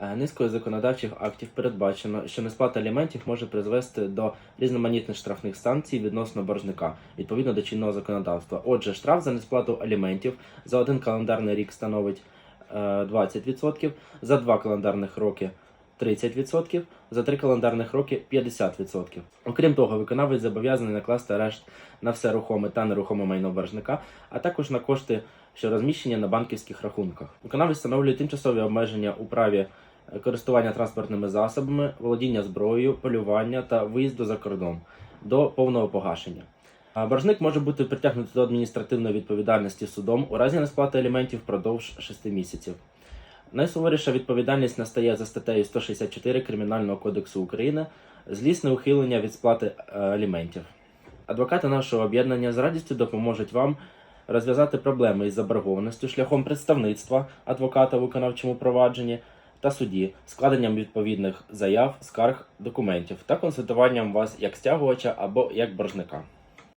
Е, Низкою законодавчих актів передбачено, що несплата аліментів може призвести до різноманітних штрафних санкцій відносно боржника відповідно до чинного законодавства. Отже, штраф за несплату аліментів за один календарний рік становить е, 20%, за два календарних роки 30%, за три календарних роки 50%. Окрім того, виконавець зобов'язаний накласти арешт на все рухоме та нерухоме майно боржника, а також на кошти, що розміщені на банківських рахунках. Виконавець встановлює тимчасові обмеження у праві е, користування транспортними засобами, володіння зброєю, полювання та виїзду за кордон до повного погашення. Боржник може бути притягнутий до адміністративної відповідальності судом у разі несплати аліментів впродовж 6 місяців. Найсуворіша відповідальність настає за статтею 164 Кримінального кодексу України злісне ухилення від сплати е, аліментів. Адвокати нашого об'єднання з радістю допоможуть вам розв'язати проблеми із заборгованістю шляхом представництва адвоката в виконавчому провадженні та суді, складенням відповідних заяв, скарг, документів та консультуванням вас як стягувача або як боржника.